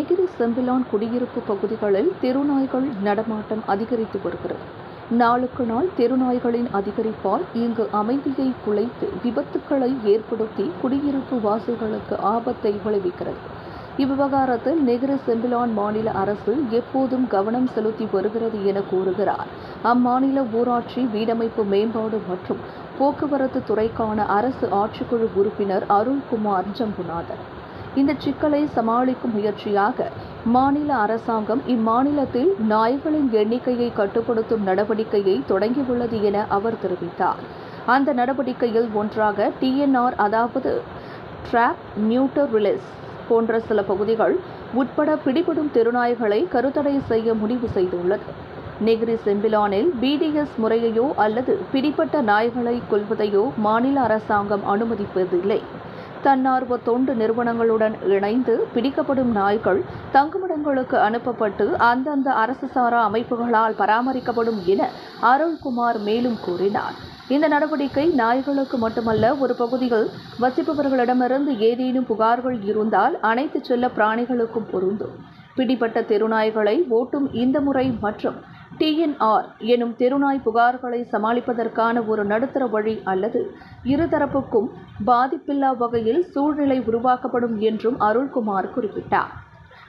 Negeri Sembilan குடியிருப்பு பகுதிகளில் தெருநாய்கள் நடமாட்டம் அதிகரித்து வருகிறது. நாளுக்கு நாள் தெருநாய்களின் அதிகரிப்பால் இங்கு அமைதியை குலைத்து விபத்துக்களை ஏற்படுத்தி குடியிருப்பு வாசிகளுக்கு ஆபத்தை விளைவிக்கிறது. இவ்விவகாரத்தில் நெகிரி செம்பிலான் மாநில அரசு எப்போதும் கவனம் செலுத்தி வருகிறது என கூறுகிறார். அம்மாநில ஊராட்சி வீடமைப்பு மேம்பாடு மற்றும் போக்குவரத்து துறைக்கான அரசு ஆட்சிக்குழு உறுப்பினர் அருள்குமார் ஜம்புநாதன். இந்த சிக்கலை சமாளிக்கும் முயற்சியாக மாநில அரசாங்கம் இம்மாநிலத்தில் நாய்களின் எண்ணிக்கையை கட்டுப்படுத்தும் நடவடிக்கையை தொடங்கியுள்ளது என அவர் தெரிவித்தார். அந்த நடவடிக்கையில் ஒன்றாக டிஎன்ஆர் அதாவது ட்ராப் நியூட்டர் ரிலீஸ் போன்ற சில பகுதிகள் உட்பட பிடிபடும் தெருநாய்களை கருத்தடை செய்ய முடிவு செய்துள்ளது. நெகிரி செம்பிலானில் பிடிஎஸ் முறையையோ அல்லது பிடிப்பட்ட நாய்களை கொள்வதையோ மாநில அரசாங்கம் அனுமதிப்பதில்லை. தன்னார்வ தொண்டு நிறுவனங்களுடன் இணைந்து பிடிக்கப்படும் நாய்கள் தங்குமிடங்களுக்கு அனுப்பப்பட்டு அந்தந்த அரசு சாரா அமைப்புகளால் பராமரிக்கப்படும் என அருள்குமார் மேலும் கூறினார். இந்த நடவடிக்கை நாய்களுக்கு மட்டுமல்ல ஒரு பகுதியில் வசிப்பவர்களிடமிருந்து ஏதேனும் புகார்கள் இருந்தால் அனைத்து செல்ல பிராணிகளுக்கும் பொருந்தும். பிடிப்பட்ட தெருநாய்களை ஓட்டும் இந்த முறை மற்றும் டிஎன்ஆர் எனும் தெருநாய் புகார்களை சமாளிப்பதற்கான ஒரு நடுத்தர வழி அல்லது இருதரப்புக்கும் பாதிப்பில்லா வகையில் சூழ்நிலை உருவாக்கப்படும் என்றும் அருள்குமார் குறிப்பிட்டார்.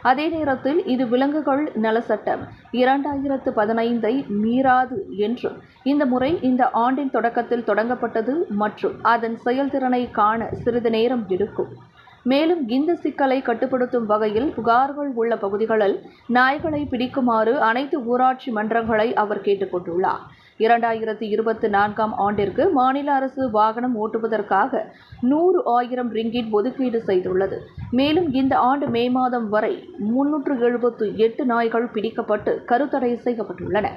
அதே நேரத்தில் இது விலங்குகள் நல சட்டம். இரண்டாயிரத்து பதினைந்தை மீறாது என்றும் இந்த முறை இந்த ஆண்டின் தொடக்கத்தில் தொடங்கப்பட்டது மற்றும் அதன் செயல்திறனை காண சிறிது நேரம் எடுக்கும். மேலும் இந்த சிக்கலை கட்டுப்படுத்தும் வகையில் புகார்கள் உள்ள பகுதிகளில் நாய்களை பிடிக்குமாறு அனைத்து ஊராட்சி மன்றங்களை அவர் கேட்டுக்கொண்டுள்ளார். இரண்டாயிரத்தி இருபத்தி நான்காம் ஆண்டிற்கு மாநில அரசு வாகனம் ஓட்டுவதற்காக நூறு ஆயிரம் ரிங்கிட் ஒதுக்கீடு செய்துள்ளது. மேலும் இந்த ஆண்டு மே மாதம் வரை முன்னூற்று எழுபத்து எட்டு நாய்கள் பிடிக்கப்பட்டு கருத்தடை செய்யப்பட்டுள்ளன.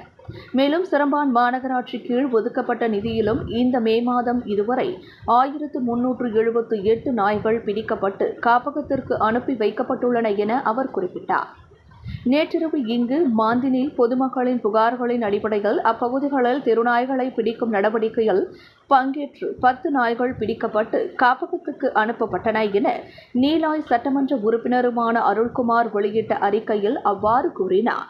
மேலும் சிறம்பான் மாநகராட்சி கீழ் ஒதுக்கப்பட்ட நிதியிலும் இந்த மே மாதம் இதுவரை ஆயிரத்து முன்னூற்று எழுபத்து எட்டு நாய்கள் பிடிக்கப்பட்டு காப்பகத்திற்கு அனுப்பி வைக்கப்பட்டுள்ளன என அவர் குறிப்பிட்டார். நேற்றிரவு இங்கு மாந்தினில் பொதுமக்களின் புகார்களின் அடிப்படையில் அப்பகுதிகளில் திருநாய்களை பிடிக்கும் நடவடிக்கையில் பங்கேற்று பத்து நாய்கள் பிடிக்கப்பட்டு காப்பகத்துக்கு அனுப்பப்பட்டன என நீலாய் சட்டமன்ற உறுப்பினருமான அருள்குமார் வெளியிட்ட அறிக்கையில் அவ்வாறு கூறினார்.